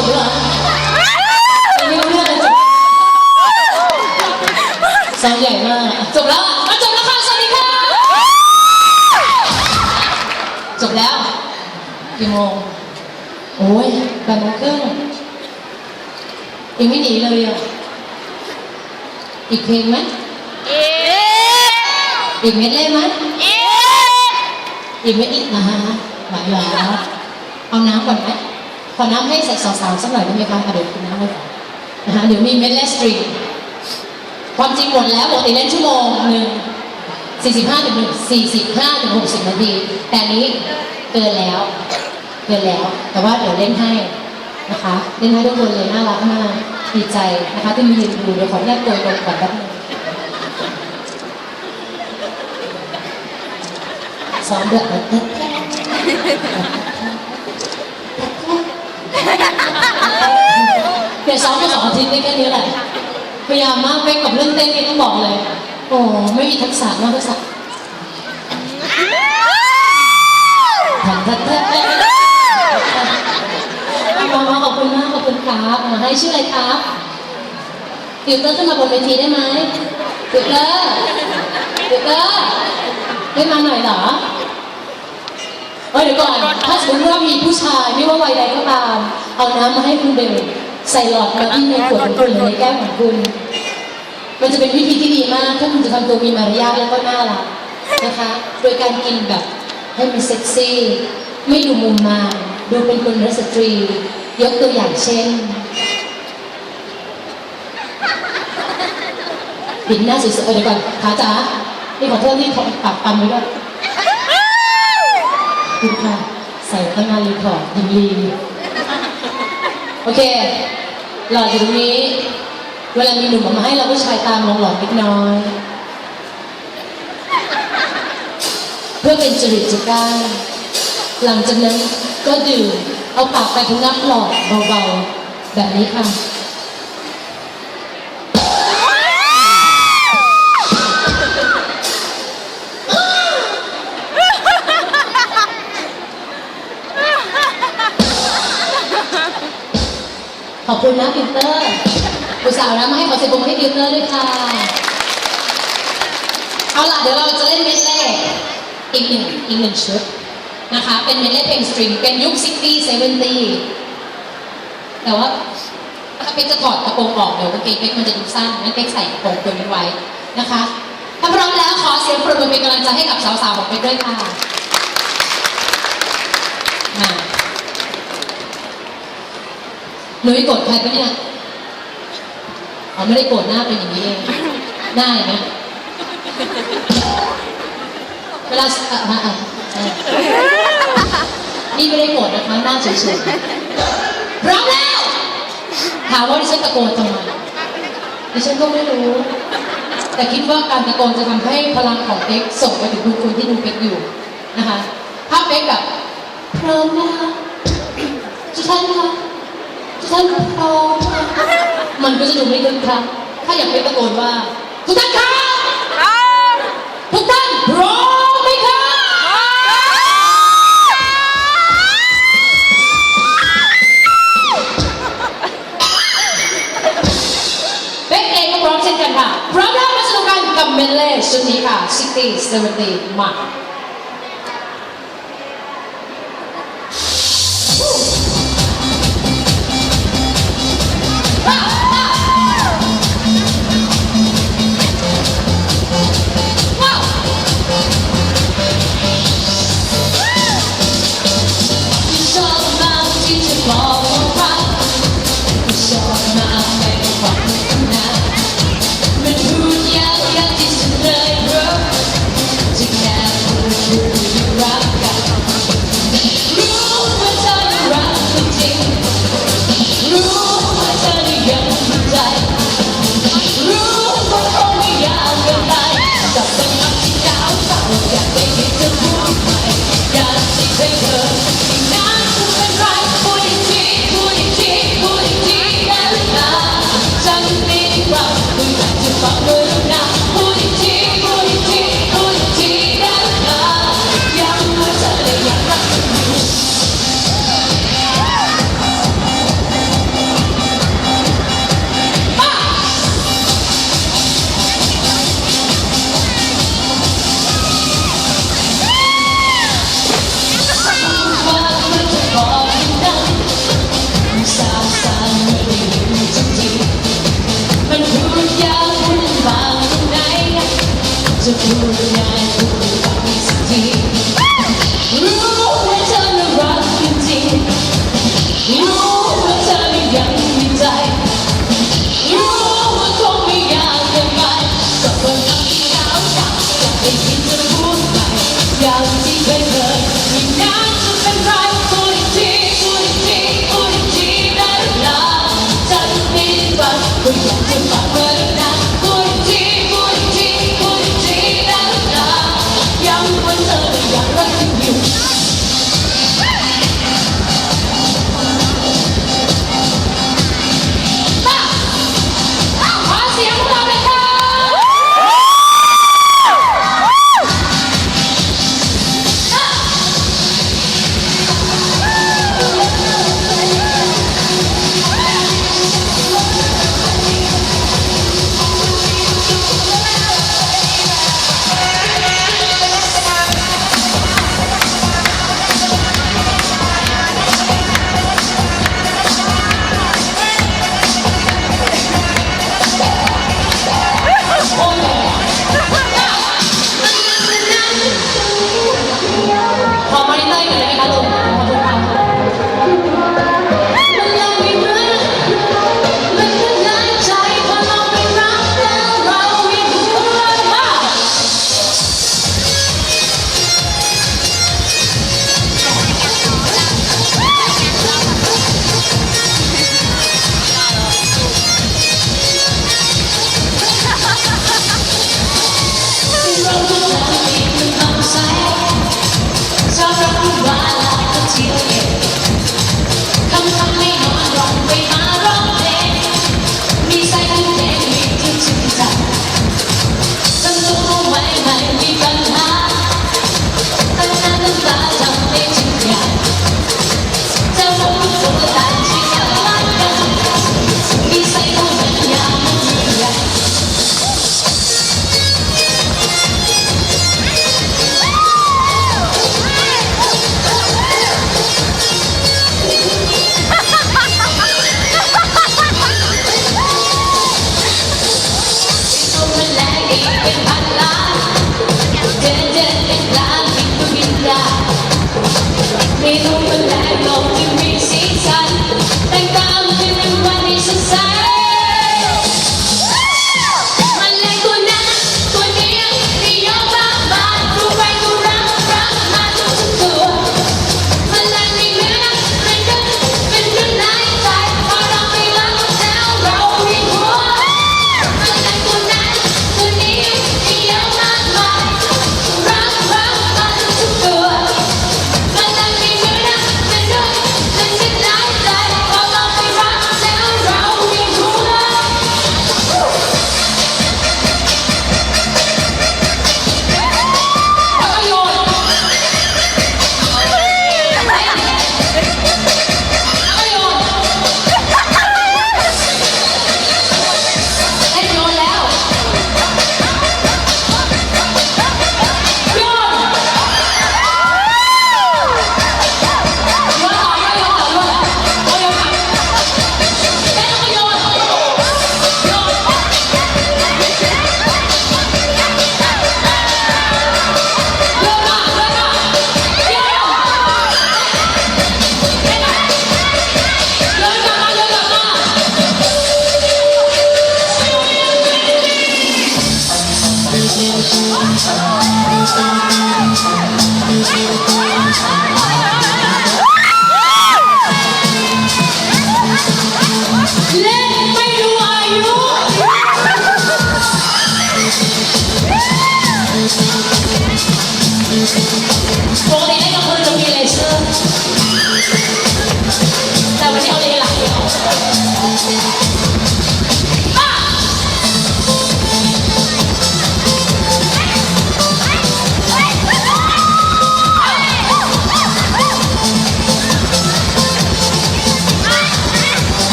จบแล้วเหรอยังไม่รู้เรื่องเลยจบซองใหญ่มากจบแล้วอะมาจบแล้วค่ะสวัสดีค่ะจบแล้วกี่โมงโอ้ยแปดโมงครึ่งยังไม่หนีเลยอะอีกเพลงไหมอีกเม็ดเล่ไหมอีกเม็ดอีกนะฮะไหวเหรอเอาน้ำก่อนไหม ขอน้ำให้สาวๆสักหน่อยได้ไหมคะเดี๋ยวกินน้ำให้ก่อนนะคะเดี๋ยวมีเมดเลสตรีความจริงหมดแล้วปกติเล่นชั่วโมงหนึ่ง45ถึง45ถึง60 นาที แต่นี้เกินแล้ว เกินแล้ว แต่ว่าเดี๋ยวเล่นให้นะคะ เล่นให้ทุกคนเลยน่ารักมากดีใจนะคะที่มียืนดูเดี๋ยวขออนุญาตโกยลงก่อนแป๊บนึงซ้อมเดือดเดี๋ ยวซ้อมมาสองอาทิตย์ได้แค่นี้แหละ พยายามมากเป๊กกับเรื่องเต้นนี่ต้องบอกเลย โอ้ไม่มีทักษะนอกทักษะทันทันทันมามาขอบคุณมากขอบคุณครับมาให้ชื่ออะไรครับติวเตอร์ขึ้นมาบนเวทีได้ไหมติวเตอร์ติวเตอร์ได้มาหน่อยเหรอ เอ้ยเดี๋ยวก่อน ถ้าสมมติว่ามีผู้ชายไม่ว่าวัยใดก็ตาม เอาน้ำมาให้คุณเบลใส่หลอดมาที่ในขวดของคุณหรือในแก้วของคุณ มันจะเป็นวิธีที่ดีมาก ถ้าคุณจะทำตัวมีมารยาทแล้วก็น่ารักนะคะ โดยการกินแบบให้มันเซ็กซี่ ไม่ดูมุมมาดูเป็นคนรัสตรี ยกตัวอย่างเช่นปิดหน้าสวยๆเอเดี๋ยวก่อนขาจ๋านี่ขอโทษที่ปรับปันไว้ด้วย คุณค่ะ ใส่ตั้งงานรีพอร์ตยิงลีโอเค หลอดอยู่ตรงนี้ เวลามีหนุ่มเอามาให้เราผู้ชายตามมองหลอดเล็กน้อย เพื่อเป็นจริตจักราหลังจากนั้นก็ดื่มเอาปากไปทงับหลอดเบาๆ แบบนี้ค่ะ นะฟิลเตอร์อุตส่าห์นะมาให้ขอเสียงปรบมือให้ฟิลเตอร์ด้วยค่ะ เอาล่ะเดี๋ยวเราจะเล่นเมดเล่อีกหนึ่งอีกหนึ่งชุดนะคะ เป็นเมดเล่เพลงสตริง เป็นยุค 60 70 แต่ว่าถ้าเป็กจะถอดกระโปรงออกเดี๋ยวกางเกงเป็กมันจะดูสั้นงั้นเป็กใส่กระโปรงตัวนี้ไว้นะคะ ถ้าพร้อมแล้วขอเสียงปรบมือเป็นกำลังใจให้กับสาวๆของเป็กด้วยค่ะมา หนูไม่โกรธใครปะเนี่ยอ๋อไม่ได้โกรธหน้าเป็นอย่างนี้เองหน้าอย่างเงี้ยเวลาอะอะอะอะนี่ไม่ได้โกรธนะคะหน้าเฉยๆพร้อมแล้วถามว่าดิฉันตะโกนทำไมดิฉันก็ไม่รู้ แต่คิดว่าการตะโกนจะทำให้พลังของเป๊กส่งไปถึงคุณคุณที่ดูเป๊กอยู่นะคะถ้าเป๊กแบบพร้อมนะคะทุกท่านคะ ช่ครับพอมันก็จะดูไม่ลึกครับ ถ้าอยากเป็นตะโกนว่า ทุกท่านครับทุกท่านพร้อมไหมครับเบ๊กเองก็พร้อมเช่นกันค่ะ พร้อมแล้วมาสนุกกันกับเมนเล่ชุดนี้ค่ะ City Seventy า Woo! จะพู นิ เ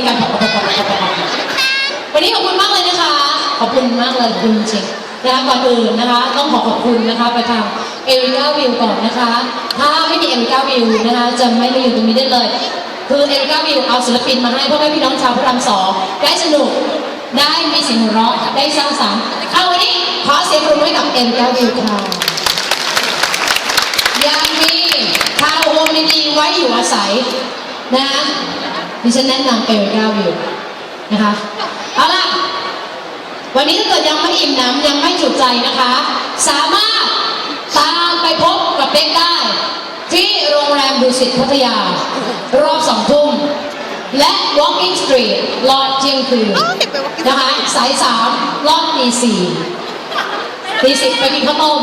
นหัวนมตีกันวันนี้ขอบคุณมากเลยนะคะ ขอบคุณมากเลยคุณจริงนะคะก่อนอื่นนะคะ ต้องขอขอบคุณนะคะไปทางเอริก้าวิวก่อนนะคะ ถ้าไม่มีเอริก้าวิวนะคะจะไม่ได้อยู่ตรงนี้ได้เลย คือเอริก้าวิวเอาศิลปินมาให้พ่อแม่พี่น้องชาวพระรามสองได้สนุกได้มีเสียงหัวเราะได้สร้างสรรค์เอาวันนี้ขอเสียงปรบมือให้กับเอริก้าวิวค่ะยังมีทาวโฮมดีๆไว้อยู่อาศัยนะ ดิฉันแนะนำเอริก้าวิวนะคะ เอาล่ะ วันนี้ถ้าเกิดยังไม่อิ่มน้ำยังไม่จุใจนะคะ สามารถตามไปพบกับเป๊กได้ ที่โรงแรมดุสิตพัทยา รอบสองทุ่ม และ Walking Street รอบเที่ยงคืนนะคะสายสามรอบตีสี่ตีสิบไปกินข้าวต้ม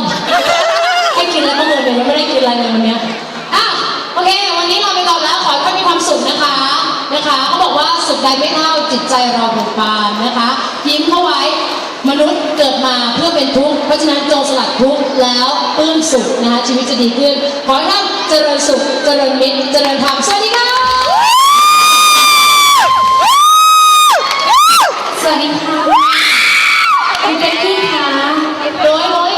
ให้กินแล้วก็เงินเลยยังไม่ได้กินอะไรเลยวันนี้ยอะโอเค วันนี้เราไปก่อนแล้วขอให้ท่านมีความสุขนะคะ นะคะเขาบอกว่าสุดใดไม่เท่าจิตใจเราเบิกบานนะคะ ยิ้มเข้าไว้มนุษย์เกิดมาเพื่อเป็นทุกข์เพราะฉะนั้นจงสลัดทุกข์แล้วปลื้มสุขนะคะชีวิตจะดีขึ้น ขอให้ท่านเจริญสุข เจริญมิตร เจริญธรรมสวัสดีค่ะสวัสดีค่ะพี่เจคกี้ค่ะโดยโดย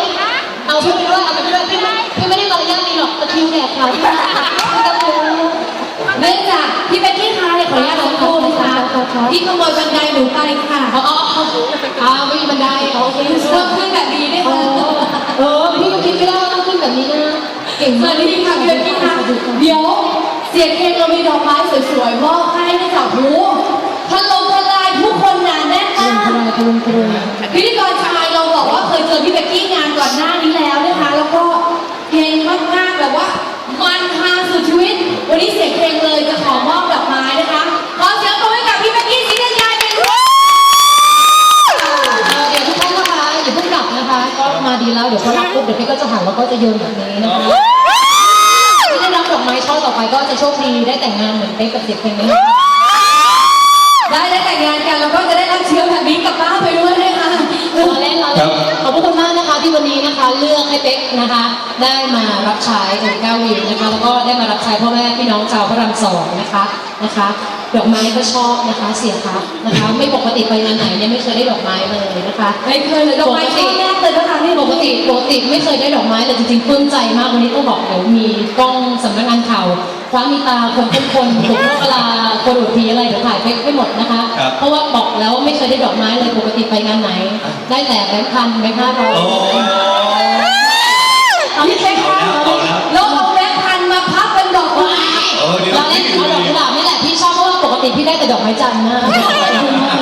เอาพี่ไปด้วยเอาไปด้วยพี่ไม่พี่ไม่ได้รอย่านี้หรอกตะคริวแดดเขาพี่ไม่ต้องกลัว เนื่องจากพี่เบกกี้คะเลยขออนุญาตรบกวนนะคะ พี่ขโมยบันไดหนูไปค่ะอ๋ออ๋ออ๋อไม่มีบันไดโอเคเริ่มขึ้นแบบนี้ด้วยเอค่ะอเออพี่ก็คิดไม่ได้ว่าต้องขึ้นแบบนี้นะเก่งสวัสดีค่ะพี่เบกกี้ค่ะเดี๋ยวเสียงเพลงเรามีดอกไม้สวยๆมอบให้ให้กับหูพันลมทลายผู้คนหนาแน่นมากพิธีกรชายเราบอกว่าเคยเจอพี่เบกกี้งานก่อนหน้านี้แล้วนะ ก็จะหันแล้วก็จะโยนแบบนี้นะคะที่ได้รับดอกไม้ช่อต่อไปก็จะโชคดีได้แต่งงานเหมือนเป๊กกับเสียงเพลงนี้ได้ได้แต่งงานกันแล้วก็จะได้รับเชื้อแบบนี้กลับบ้านไปด้วยนะคะรอเล่นรอเล่นขอบพระคุณมากนะคะที่วันนี้นะคะเลือกให้เป๊กนะคะ ได้มารับใช้ถึงเก้าวิวนะคะแล้วก็ได้มารับใช้พ่อแม่พี่น้องชาวพระรามสองนะคะนะคะ ดอกไม้ก็ชอบนะคะเสียครับนะคะ ไม่ปกติไปงานไหนเนี่ยไม่เคยได้ดอกไม้เลยนะคะไม่เคยเลยดอกไม้ช่อแรกเลยนะคะนี่ปกติปกติไม่เคยได้ดอกไม้เลยจริงๆปลื้มใจมากวันนี้ต้องบอกเดี๋ยวมีกล้องสำนักงานข่าวคว้ามีตาคนเป็นคนถูกโรคกลาคนอุดทีอะไรเดี๋ยวถ่ายไปให้หมดนะคะครับเพราะว่าบอกแล้วว่าไม่เคยได้ดอกไม้เลยปกติไปงานไหน ได้แต่แบงค์พันแบงค์ห้าร้อยโอ้เอาที่เช็ ติพี่ได้แต่ดอกไม้จันทร์นะ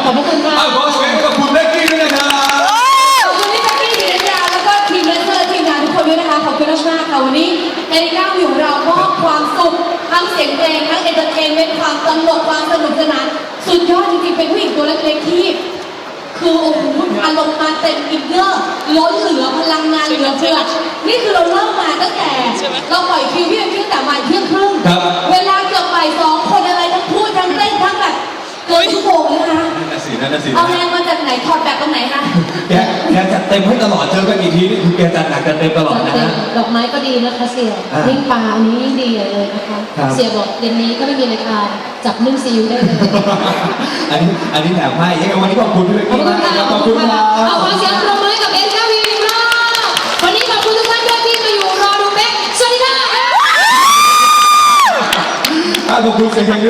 ขอบพระคุณค่ะอ้าวขอเสียงให้กับคุณเบกกี้ด้วยนะครับขอบคุณพี่แจ็คกี้ศรีรัญญาแล้วก็ทีมเลเซอร์ทีมงานทุกคนด้วยนะคะ ขอบคุณมากๆค่ะวันนี้เอริก้าอยู่ของเรามอบความสุขทั้งเสียงเพลงทั้งเอนเตอร์เทนเมนต์ความตลกความสนุกสนานสุดยอดจริงๆเป็นผู้หญิงตัวเล็กๆที่คือโอ้โหอารมณ์มาเต็มอินเนอร์ล้นเหลือพลังงานเหลือเฟือนี่คือเราเริ่มมาตั้งแต่ เราปล่อยคิวพี่เป็นคิวแต่มาเที่ยงครึ่ง สินั่นน่ะสิเอาแรงมาจากไหนถอดแบบตรงไหนคะแกแกจัดเต็มให้ตลอดเจอกันกี่ทีนี่คือแกจัดหนักจัดเต็มตลอดนะฮะ ดอกไม้ก็ดีนะคะเสียอ่ายิ่งปลาอันนี้ยิ่งดีเลยนะคะ ครับ เสียบอกเย็นนี้ก็ไม่มีรายการจับนึ่งซีอิ๊วได้เลย อันนี้อันนี้แถมให้ยังไงวันนี้ขอบคุณพี่เบกขอบกี้คุณมากค่ะนะครับขอบคุณครับเอาขอเสียงปรบมือให้กับเอ็นเก้าวีอีกรอบวันนี้ขอบคุณทุกท่านด้วยที่มาอยู่รอดูเป๊กสวัสดีค่ะ อะขอบคุณเสียงเพลงด้วย